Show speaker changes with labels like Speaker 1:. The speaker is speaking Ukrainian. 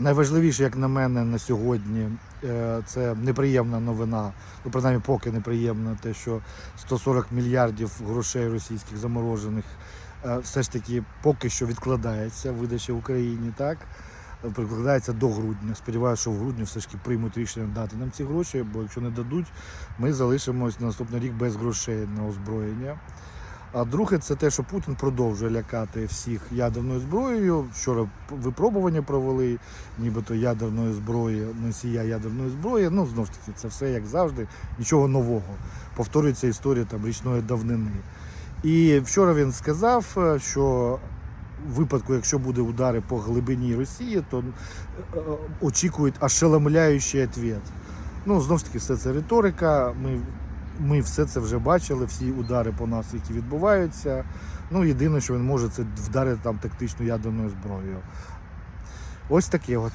Speaker 1: Найважливіше, як на мене, на сьогодні е, це неприємна новина. Ну, принаймні, поки неприємна, те, що 140 мільярдів грошей російських заморожених е, все ж таки поки що відкладається видача Україні, так? Прикладається до грудня. Сподіваюся, що в грудні все ж таки приймуть рішення дати нам ці гроші, бо якщо не дадуть, ми залишимось на наступний рік без грошей на озброєння. А друге, це те, що Путін продовжує лякати всіх ядерною зброєю. Вчора випробування провели, нібито ядерної зброї, носія ядерної зброї. Ну, знову ж таки, це все як завжди, нічого нового. Повторюється історія там річної давнини. І вчора він сказав, е, що в випадку, якщо буде удари по глибині Росії, то е, е, очікують ошеломляючий відповідь. Ну, знову ж таки, все це риторика. Ми, ми все це вже бачили, всі удари по нас, які відбуваються. Ну, єдине, що він може, це вдарити там тактичну ядерною зброєю. Ось таке от.